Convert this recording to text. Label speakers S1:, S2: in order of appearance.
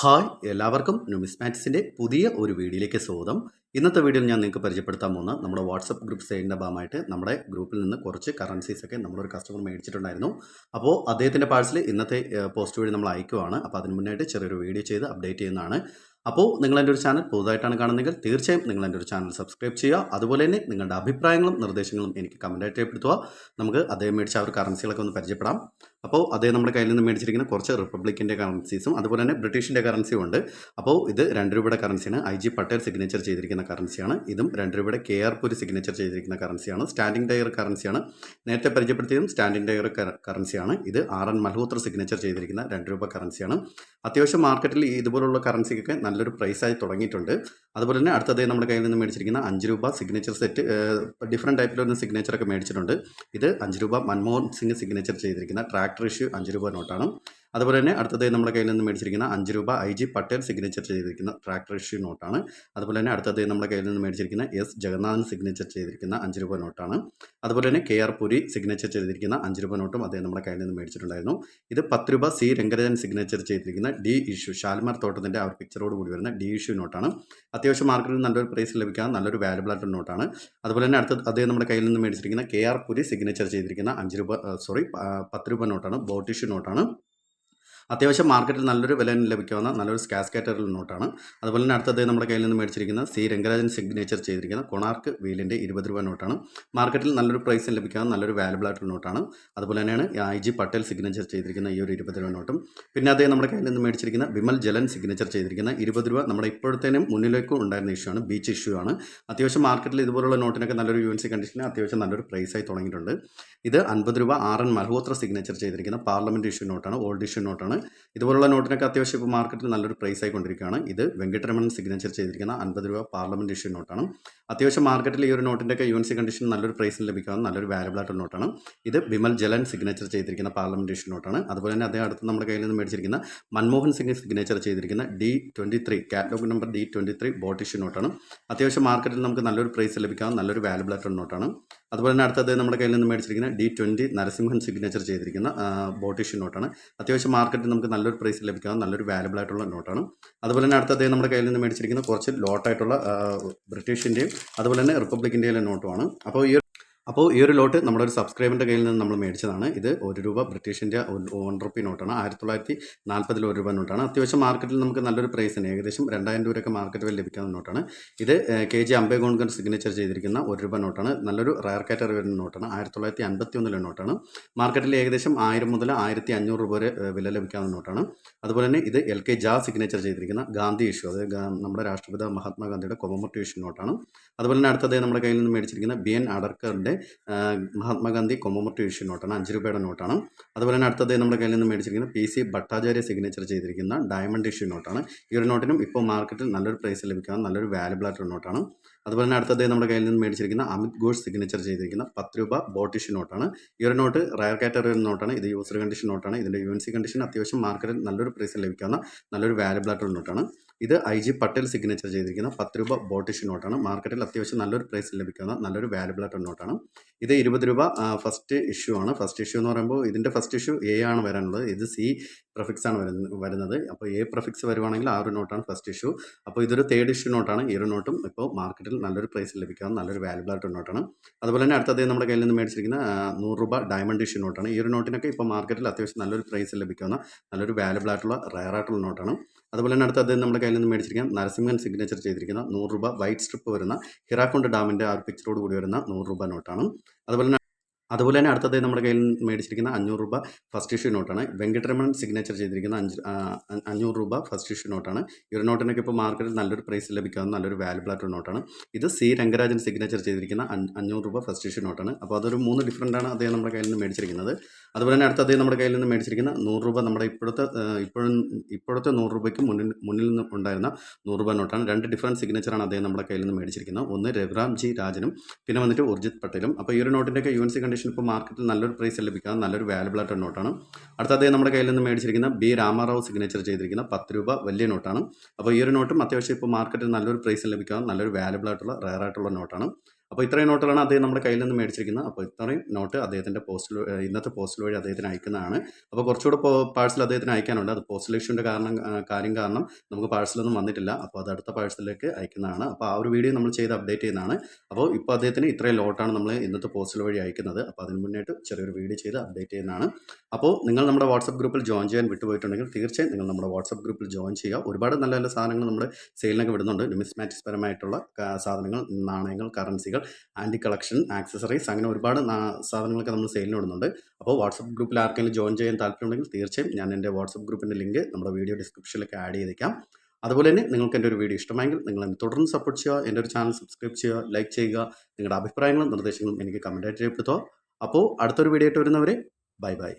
S1: Hi എല്ലാവർക്കും ന്യൂമിസ്മാറ്റിക്സിന്റെ പുതിയ ഒരു വീഡിയോയിലേക്ക് സ്വാഗതം. ഇന്നത്തെ വീഡിയോയിൽ ഞാൻ നിങ്ങൾക്ക് പരിചയപ്പെടുത്താൻ പോകുന്ന നമ്മുടെ വാട്സപ്പ് ഗ്രൂപ്പ് സെയിലിന്റെ ഭാഗമായിട്ട് നമ്മുടെ ഗ്രൂപ്പിൽ നിന്ന് കുറച്ച് കറൻസീസ് ഒക്കെ നമ്മളൊരു കസ്റ്റമർ മേടിച്ചിട്ടുണ്ടായിരുന്നു. അപ്പോൾ അദ്ദേഹത്തിന്റെ പാഴ്സൽ ഇന്നത്തെ പോസ്റ്റ് വഴി നമ്മൾ അയക്കുവാണ് അപ്പോൾ അതിന് മുന്നായിട്ട് ചെറിയൊരു വീഡിയോ ചെയ്ത് അപ്ഡേറ്റ് ചെയ്യുന്നതാണ്. അപ്പോൾ നിങ്ങൾ എന്റെ ഒരു ചാനൽ പുതുതായിട്ടാണ് കാണുന്നതെങ്കിൽ തീർച്ചയായും നിങ്ങൾ എന്റെ ഒരു ചാനൽ സബ്സ്ക്രൈബ് ചെയ്യുക. അതുപോലെ തന്നെ നിങ്ങളുടെ അഭിപ്രായങ്ങളും നിർദ്ദേശങ്ങളും എനിക്ക് കമന്റായിട്ട് രേഖപ്പെടുത്തുക. നമുക്ക് അദ്ദേഹം മേടിച്ച ആ ഒരു കറൻസികളൊക്കെ ഒന്ന് പരിചയപ്പെടാം. അപ്പോൾ അതേ നമ്മുടെ കയ്യിൽ നിന്ന് മേടിച്ചിരിക്കുന്ന കുറച്ച് റിപ്പബ്ലിക്കിന്റെ കറൻസീസും അതുപോലെ തന്നെ ബ്രിട്ടീഷിന്റെ കറൻസിയും ഉണ്ട്. അപ്പോൾ ഇത് രണ്ട് രൂപയുടെ കറൻസിയാണ്. ഐ ജി പട്ടേൽ സിഗ്നേച്ചർ ചെയ്തിരിക്കുന്ന കറൻസിയാണ്. ഇതും രണ്ട് രൂപയുടെ കെ ആർ പുരി സിഗ്നേച്ചർ ചെയ്തിരിക്കുന്ന കറൻസിയാണ്. Standing Dyer കറൻസിയാണ്. നേരത്തെ പരിചയപ്പെടുത്തിയതും സ്റ്റാൻഡിംഗ് ഡയർ കറൻസിയാണ്. ഇത് ആർ എൻ മൽഹോത്ര സിഗ്നേച്ചർ ചെയ്തിരിക്കുന്ന രണ്ട് രൂപ കറൻസിയാണ്. അത്യാവശ്യം മാർക്കറ്റിൽ ഇതുപോലുള്ള കറൻസിക്കൊക്കെ നല്ലൊരു പ്രൈസായി തുടങ്ങിയിട്ടുണ്ട്. അതുപോലെ തന്നെ അടുത്തതായി നമ്മുടെ കയ്യിൽ നിന്ന് മേടിച്ചിരിക്കുന്ന അഞ്ച് രൂപ സിഗ്നേച്ചർ സെറ്റ് ഡിഫറെന്റ് ടൈപ്പിലുള്ള സിഗ്നേച്ചറൊക്കെ മേടിച്ചിട്ടുണ്ട്. ഇത് അഞ്ച് രൂപ മൻമോഹൻ സിംഗ് സിഗ്നേച്ചർ ചെയ്തിരിക്കുന്ന ട്രാക്ടർ ഇഷ്യൂ അഞ്ച് രൂപ നോട്ടാണ്. അതുപോലെ തന്നെ അടുത്തത് നമ്മുടെ കയ്യിൽ നിന്ന് മേടിച്ചിരിക്കുന്ന അഞ്ച് രൂപ ഐ ജി പട്ടേൽ സിഗ്നേച്ചർ ചെയ്തിരിക്കുന്ന ട്രാക്ടർ ഇഷ്യൂ നോട്ടാണ് അതുപോലെ തന്നെ അടുത്തത് നമ്മുടെ കയ്യിൽ നിന്ന് മേടിച്ചിരിക്കുന്ന എസ് ജഗന്നാഥൻ സിഗ്നേച്ചർ ചെയ്തിരിക്കുന്ന അഞ്ച് രൂപ നോട്ടാണ് അതുപോലെ തന്നെ കെ ആർ പുരി സിഗ്നേച്ചർ ചെയ്തിരിക്കുന്ന അഞ്ച് രൂപ നോട്ടും അദ്ദേഹം നമ്മുടെ കയ്യിൽ നിന്ന് മേടിച്ചിട്ടുണ്ടായിരുന്നു. ഇത് പത്ത് രൂപ സി രംഗരാജൻ സിഗ്നേച്ചർ ചെയ്തിരിക്കുന്ന ഡി ഇഷ്യൂ ഷാൽമാർ തോട്ടത്തിന്റെ ആ പിക്ചറോട് കൂടി വരുന്ന ഡി ഇഷ്യൂ നോട്ടാണ് അത്യാവശ്യം മാർക്കറ്റിൽ നല്ലൊരു പ്രൈസ് ലഭിക്കാൻ നല്ലൊരു വാല്യബിൾ ആയിട്ടുള്ള നോട്ടാണ് അതുപോലെ തന്നെ അടുത്ത അദ്ദേഹം നമ്മുടെ കയ്യിൽ നിന്ന് മേടിച്ചിരിക്കുന്ന കെ ആർ പുരി സിഗ്നേച്ചർ ചെയ്തിരിക്കുന്ന അഞ്ച് രൂപ സോറി പത്ത് രൂപ നോട്ടാണ് ബോട്ടിഷ്യൂ നോട്ടാണ് അത്യാവശ്യം മാർക്കറ്റിൽ നല്ലൊരു വില ലഭിക്കാവുന്ന നല്ലൊരു സ്കാസ് കാറ്ററിൽ നോട്ടാണ്. അതുപോലെ തന്നെ അടുത്തത് നമ്മുടെ കയ്യിൽ നിന്ന് മേടിച്ചിരിക്കുന്ന സി രംഗരാജൻ സിഗ്നേച്ചർ ചെയ്തിരിക്കുന്ന കൊണാർക്ക് വീലിന്റെ ഇരുപത് രൂപ നോട്ടാണ്. മാർക്കറ്റിൽ നല്ലൊരു പ്രൈസിൽ ലഭിക്കാവുന്ന നല്ലൊരു വാല്യബിൾ ആയിട്ടുള്ള നോട്ടാണ്. അതുപോലെ തന്നെയാണ് ഐ ജി പട്ടേൽ സിഗ്നേച്ചർ ചെയ്തിരിക്കുന്ന ഈ ഒരു ഇരുപത് രൂപ നോട്ടും. പിന്നെ അതേ നമ്മുടെ കയ്യിൽ നിന്ന് മേടിച്ചിരിക്കുന്ന വിമൽ ജലൻ സിഗ്നേച്ചർ ചെയ്തിരിക്കുന്ന ഇരുപത് രൂപ നമ്മുടെ ഇപ്പോഴത്തേനും മുന്നിലേക്കും ഉണ്ടായിരുന്ന ഇഷ്യൂ ആണ്. ബീച്ച് ഇഷ്യൂ ആണ്. അത്യാവശ്യം മാർക്കറ്റിൽ ഇതുപോലുള്ള നോട്ടിനൊക്കെ നല്ലൊരു യു എൻ സി കണ്ടീഷന് അത്യാവശ്യം നല്ലൊരു പ്രൈസായി തുടങ്ങിയിട്ടുണ്ട്. ഇത് അൻപത് രൂപ ആർ എൻ മൽഹോത്ര സിഗ്നേച്ചർ ചെയ്തിരിക്കുന്ന പാർലമെന്റ് ഇഷ്യൂ നോട്ടാണ്. ഓൾഡ് ഇഷ്യൂ നോട്ടാണ്. ഇതുപോലുള്ള നോട്ടിനൊക്കെ അത്യാവശ്യം ഇപ്പോൾ മാർക്കറ്റിൽ നല്ലൊരു പ്രൈസ് ആയിക്കൊണ്ടിരിക്കുകയാണ്. ഇത് വെങ്കട്ടരമണൻ സിഗ്നേച്ചർ ചെയ്തിരിക്കുന്ന അൻപത് രൂപ പാർലമെന്റ് ഇഷ്യൂ നോട്ടാണ് അത്യാവശ്യം മാർക്കറ്റിൽ ഈ ഒരു നോട്ടിന്റെയൊക്കെ യു എൻ സി കണ്ടീഷൻ നല്ലൊരു പ്രൈസിൽ ലഭിക്കാവുന്ന നല്ലൊരു വാല്യബിൾ ആയിട്ടുള്ള നോട്ടാണ് ഇത് വിമൽ ജലൻ സിഗ്നേച്ചർ ചെയ്തിരിക്കുന്ന പാർലമെന്റ് ഇഷ്യൂ നോട്ടാണ് അതുപോലെ തന്നെ അതേ അടുത്ത് നമ്മുടെ കയ്യിൽ നിന്ന് മേടിച്ചിരിക്കുന്ന മൻമോഹൻ സിംഗ് സിഗ്നേച്ചർ ചെയ്തിരിക്കുന്ന D twenty three catalogue number D twenty three boat issue നോട്ടാണ് അത്യാവശ്യം മാർക്കറ്റിൽ നമുക്ക് നല്ലൊരു പ്രൈസ് ലഭിക്കാവുന്ന നല്ലൊരു വാല്യബിൾ ആയിട്ടുള്ള നോട്ടാണ് അതുപോലെ തന്നെ അടുത്തത് നമ്മുടെ കയ്യിൽ നിന്ന് മേടിച്ചിരിക്കുന്ന ഡി ട്വന്റി നരസിംഹൻ സിഗ്നേച്ചർ ചെയ്തിരിക്കുന്ന ബോട്ട് ഇഷ്യൂ നോട്ടാണ് അത്യാവശ്യം മാർക്കറ്റിൽ നമുക്ക് നല്ലൊരു പ്രൈസ് ലഭിക്കാവുന്ന നല്ലൊരു വാല്യബിൾ ആയിട്ടുള്ള നോട്ടാണ് അതുപോലെ തന്നെ അടുത്തത് നമ്മുടെ കയ്യിൽ നിന്ന് മേടിച്ചിരിക്കുന്ന കുറച്ച് ലോട്ടായിട്ടുള്ള ബ്രിട്ടീഷിന്റെയും അതുപോലെ തന്നെ റിപ്പബ്ലിക്കിന്റെയും നോട്ടുമാണ് അപ്പോൾ ഈ അപ്പോൾ ഈ ഒരു ലോട്ട് നമ്മുടെ ഒരു സബ്സ്ക്രൈബറിന്റെ കയ്യിൽ നിന്ന് നമ്മൾ മേടിച്ചതാണ്. ഇത് ഒരു രൂപ ബ്രിട്ടീഷ് ഇന്ത്യ വൺ റുപ്പി നോട്ടാണ്. ആയിരത്തി തൊള്ളായിരത്തി നാൽപ്പതിൽ ഒരു രൂപ നോട്ടാണ്. അത്യാവശ്യം മാർക്കറ്റിൽ നമുക്ക് നല്ലൊരു പ്രൈസ് പ്രൈസിന് ഏകദേശം രണ്ടായിരം രൂപയൊക്കെ മാർക്കറ്റ് വില ലഭിക്കുന്ന നോട്ടാണ്. ഇത് കെ ജി അംബേഗോൺകർ സിഗ്നേച്ചർ ചെയ്തിരിക്കുന്ന ഒരു രൂപ നോട്ടാണ്. നല്ലൊരു റയർ കാറ്ററി വരുന്ന നോട്ടാണ്. ആയിരത്തി തൊള്ളായിരത്തി അൻപത്തി ഒന്നിലെ നോട്ടാണ്. മാർക്കറ്റിൽ ഏകദേശം ആയിരം മുതൽ ആയിരത്തി അഞ്ഞൂറ് രൂപ വരെ വില ലഭിക്കാവുന്ന നോട്ടാണ്. അതുപോലെ തന്നെ ഇത് എൽ കെ ജാ സിഗ്നേച്ചർ ചെയ്തിരിക്കുന്ന ഗാന്ധി ഇഷ്യൂ അതായത് നമ്മുടെ രാഷ്ട്രപിത മഹാത്മാഗാന്ധിയുടെ കൊമമോട്ടീവ് ഇഷ്യൂ നോട്ടാണ്. അതുപോലെ തന്നെ അടുത്തത് നമ്മുടെ കയ്യിൽ നിന്ന് മേടിച്ചിരിക്കുന്ന ബി എൻ അഡർക്കറിന്റെ മഹാത്മാഗാന്ധി കൊമോമോട്ടി ഇഷ്യൂ നോട്ടാണ് അഞ്ച് രൂപയുടെ നോട്ടാണ്. അതുപോലെ തന്നെ അടുത്തത് നമ്മുടെ കയ്യിൽ നിന്ന് മേടിച്ചിരിക്കുന്ന പി സി ഭട്ടാചാര്യ സിഗ്നേച്ചർ ചെയ്തിരിക്കുന്ന ഡയമണ്ട് ഇഷ്യൂ നോട്ടാണ്. ഈ ഒരു നോട്ടിനും ഇപ്പോൾ മാർക്കറ്റിൽ നല്ലൊരു പ്രൈസ് ലഭിക്കാവുന്ന നല്ലൊരു വാല്യബിൾ ആയിട്ടുള്ള നോട്ടാണ്. അതുപോലെ തന്നെ അടുത്തത് നമ്മുടെ കയ്യിൽ നിന്ന് മേടിച്ചിരിക്കുന്ന അമിത് ഘോഷ് സിഗ്നേച്ചർ ചെയ്തിരിക്കുന്ന പത്ത് രൂപ ബോട്ടിഷ് നോട്ടാണ്. ഈ ഒരു നോട്ട് റയർ കാറ്റഗറി നോട്ടാണ്. ഇത് യൂസർ കണ്ടീഷൻ നോട്ടാണ്. ഇതിന്റെ യു എൻ സി കണ്ടീഷൻ അത്യാവശ്യം മാർക്കറ്റിൽ നല്ലൊരു പ്രൈസിൽ ലഭിക്കാവുന്ന നല്ലൊരു വാല്യബിൾ ആയിട്ടുള്ള നോട്ടാണ്. ഇത് ഐ ജി പട്ടേൽ സിഗ്നേച്ചർ ചെയ്തിരിക്കുന്ന പത്ത് രൂപ ബോട്ടിഷ് നോട്ടാണ് മാർക്കറ്റിൽ അത്യാവശ്യം നല്ലൊരു പ്രൈസിൽ ലഭിക്കുന്ന നല്ലൊരു വാല്യബിൾ ആയിട്ടുള്ള നോട്ടാണ് ഇത് ഇരുപത് രൂപ ഫസ്റ്റ് ഇഷ്യൂ ആണ്. ഫസ്റ്റ് ഇഷ്യൂ എന്ന് പറയുമ്പോൾ ഇതിന്റെ ഫസ്റ്റ് ഇഷ്യൂ എ ആണ് വരാനുള്ളത്. ഇത് സി പ്രഫിക്സ് ആണ് വരുന്നത്. അപ്പോൾ എ പ്രഫിക്സ് വരുവാണെങ്കിൽ ആ ഒരു നോട്ടാണ് ഫസ്റ്റ് ഇഷ്യൂ അപ്പോൾ ഇതൊരു തേർഡ് ഇഷ്യൂ നോട്ടാണ് ഈ ഒരു നോട്ടും ഇപ്പോൾ മാർക്കറ്റിൽ നല്ലൊരു പ്രൈസിൽ ലഭിക്കാവുന്ന നല്ലൊരു വാല്യബിൾ ആയിട്ടുള്ള നോട്ടാണ് അതുപോലെ തന്നെ അടുത്തത് നമ്മുടെ കയ്യിൽ നിന്ന് മേടിച്ചിരിക്കുന്ന നൂറ് രൂപ ഡയമണ്ട് ഇഷ്യൂ നോട്ടാണ് ഈ ഒരു നോട്ടിനൊക്കെ ഇപ്പോൾ മാർക്കറ്റിൽ അത്യാവശ്യം നല്ലൊരു പ്രൈസിൽ ലഭിക്കാവുന്ന നല്ലൊരു വാല്യബിൾ ആയിട്ടുള്ള റയർ ആയിട്ടുള്ള നോട്ടാണ് അതുപോലെ തന്നെ അടുത്തത് നമ്മുടെ കയ്യിൽ നിന്ന് മേടിച്ചിരിക്കുന്ന നരസിംഹൻ സിഗ്നേച്ചർ ചെയ്തിരിക്കുന്ന നൂറ് രൂപ വൈറ്റ് സ്ട്രിപ്പ് വരുന്ന ഹിറാക്കുണ്ട് ഡാമിന്റെ ആ പിക്ചറോട് കൂടി വരുന്ന നൂറ് രൂപ നോട്ടാണ് അതുപോലെ അതുപോലെ തന്നെ അടുത്തത് നമ്മുടെ കയ്യിൽ മേടിച്ചിരിക്കുന്ന അഞ്ഞൂറ് രൂപ ഫസ്റ്റ് ഇഷ്യൂ നോട്ടാണ് വെങ്കട്ടരമൺ സിഗ്നേച്ചർ ചെയ്തിരിക്കുന്ന അഞ്ച് അഞ്ഞൂറ് രൂപ ഫസ്റ്റ് ഇഷ്യൂ നോട്ടാണ് ഈ ഒരു നോട്ടിനൊക്കെ ഇപ്പോൾ മാർക്കറ്റിൽ നല്ലൊരു പ്രൈസ് ലഭിക്കാവുന്ന നല്ലൊരു വാല്യബിൾ ആയിട്ടുള്ള നോട്ടാണ് ഇത് സി രംഗരാജൻ സിഗ്നേച്ചർ ചെയ്തിരിക്കുന്ന അഞ്ഞൂറ് രൂപ ഫസ്റ്റ് ഇഷ്യൂ നോട്ടാണ് അപ്പോൾ അതൊരു മൂന്ന് ഡിഫറന്റ് ആണ് അദ്ദേഹം നമ്മുടെ കയ്യിൽ നിന്ന് മേടിച്ചിരിക്കുന്നത്. അതുപോലെ തന്നെ അടുത്ത അദ്ദേഹം നമ്മുടെ കയ്യിൽ നിന്ന് മേടിച്ചിരിക്കുന്ന നൂറ് രൂപ നമ്മുടെ ഇപ്പോഴത്തെ ഇപ്പോഴും ഇപ്പോഴത്തെ നൂറ് രൂപയ്ക്ക് മുന്നിൽ മുന്നിൽ നിന്ന് ഉണ്ടായിരുന്ന നൂറ് രൂപ നോട്ടാണ് രണ്ട് ഡിഫറന്റ് സിഗ്നേച്ചറാണ് അദ്ദേഹം നമ്മുടെ കയ്യിൽ നിന്ന് മേടിച്ചിരിക്കുന്നത്. ഒന്ന് രഘുറാം ജി രാജനും പിന്നെ വന്നിട്ട് ഉർജിത് പട്ടേലും. അപ്പോൾ ഈ ഒരു നോട്ടിന്റെയൊക്കെ യു എൻ സി കണ്ടീഷൻ ഇപ്പോൾ മാർക്കറ്റിൽ നല്ലൊരു പ്രൈസ് ലഭിക്കാൻ നല്ലൊരു വാലുബിൾ ആയിട്ടുള്ള നോട്ടാണ് അടുത്ത അദ്ദേഹം നമ്മുടെ കയ്യിൽ നിന്ന് മേടിച്ചിരിക്കുന്ന ബി രാമാറാവ് സിഗ്നേച്ചർ ചെയ്തിരിക്കുന്ന പത്ത് രൂപ വലിയ നോട്ടാണ് അപ്പോൾ ഈ ഒരു നോട്ടും അത്യാവശ്യം ഇപ്പോൾ മാർക്കറ്റിൽ നല്ലൊരു പ്രൈസ് ലഭിക്കാൻ നല്ലൊരു വാലുബിൾ ആയിട്ടുള്ള റയർ ആയിട്ടുള്ള നോട്ടാണ് അപ്പോൾ ഇത്രയും നോട്ടുകളാണ് അദ്ദേഹം നമ്മുടെ കയ്യിൽ നിന്ന് മേടിച്ചിരിക്കുന്നത്. അപ്പോൾ ഇത്രയും നോട്ട് അദ്ദേഹത്തിന്റെ പോസ്റ്റൽ ഇന്നത്തെ പോസ്റ്റൽ വഴി അദ്ദേഹത്തിന് അയക്കുന്നതാണ്. അപ്പോൾ കുറച്ചുകൂടെ പാഴ്സൽ അദ്ദേഹത്തിന് അയക്കാനുണ്ട്. അത് പോസ്റ്റൽ ഇഷ്യൂന്റെ കാരണം കാര്യം കാരണം നമുക്ക് പാഴ്സലൊന്നും വന്നിട്ടില്ല. അപ്പോൾ അത് അടുത്ത പാഴ്സലിലേക്ക് അയക്കുന്നതാണ്. അപ്പോൾ ആ ഒരു വീഡിയോ നമ്മൾ ചെയ്ത് അപ്ഡേറ്റ് ചെയ്യുന്നതാണ്. അപ്പോൾ ഇപ്പോൾ അദ്ദേഹത്തിന് ഇത്രയും ലോട്ടാണ് നമ്മൾ ഇന്നത്തെ പോസ്റ്റൽ വഴി അയക്കുന്നത്. അപ്പോൾ അതിന് മുന്നേറ്റ് ചെറിയൊരു വീഡിയോ ചെയ്ത് അപ്ഡേറ്റ് ചെയ്യുന്നതാണ്. അപ്പോൾ നിങ്ങൾ നമ്മുടെ വാട്സപ്പ് ഗ്രൂപ്പിൽ ജോയിൻ ചെയ്യാൻ വിട്ടുപോയിട്ടുണ്ടെങ്കിൽ തീർച്ചയായും നിങ്ങൾ നമ്മുടെ വാട്സപ്പ് ഗ്രൂപ്പിൽ ജോയിൻ ചെയ്യുക. ഒരുപാട് നല്ല നല്ല സാധനങ്ങൾ നമ്മുടെ സെയിലിനൊക്കെ വിടുന്നുണ്ട്. ന്യൂമിസ്മാറ്റിക്സ് പരമായിട്ടുള്ള സാധനങ്ങൾ നാണയങ്ങൾ കറൻസികൾ ആന്റി കളക്ഷൻ ആക്സസറീസ് അങ്ങനെ ഒരുപാട് സാധനങ്ങളൊക്കെ നമ്മൾ സെയിലിന് ഇടുന്നുണ്ട് അപ്പോൾ വാട്സപ്പ് ഗ്രൂപ്പിൽ ആർക്കെങ്കിലും ജോയിൻ ചെയ്യാൻ താല്പര്യമുണ്ടെങ്കിൽ തീർച്ചയായും ഞാൻ എന്റെ വാട്സപ്പ് ഗ്രൂപ്പിന്റെ ലിങ്ക് നമ്മുടെ വീഡിയോ ഡിസ്ക്രിപ്ഷനിലൊക്കെ ആഡ് ചെയ്തേക്കാം. അതുപോലെ തന്നെ നിങ്ങൾക്ക് എന്റെ ഒരു വീഡിയോ ഇഷ്ടമായെങ്കിൽ നിങ്ങൾ എന്നെ തുടർന്ന് സപ്പോർട്ട് ചെയ്യുക എന്റെ ഒരു ചാനൽ സബ്സ്ക്രൈബ് ചെയ്യുക ലൈക്ക് ചെയ്യുക നിങ്ങളുടെ അഭിപ്രായങ്ങളും നിർദ്ദേശങ്ങളും എനിക്ക് കമന്റായിട്ട് രേഖപ്പെടുത്തുക. അപ്പോൾ അടുത്തൊരു വീഡിയോ ആയിട്ട് വരുന്നവരെ ബൈ ബൈ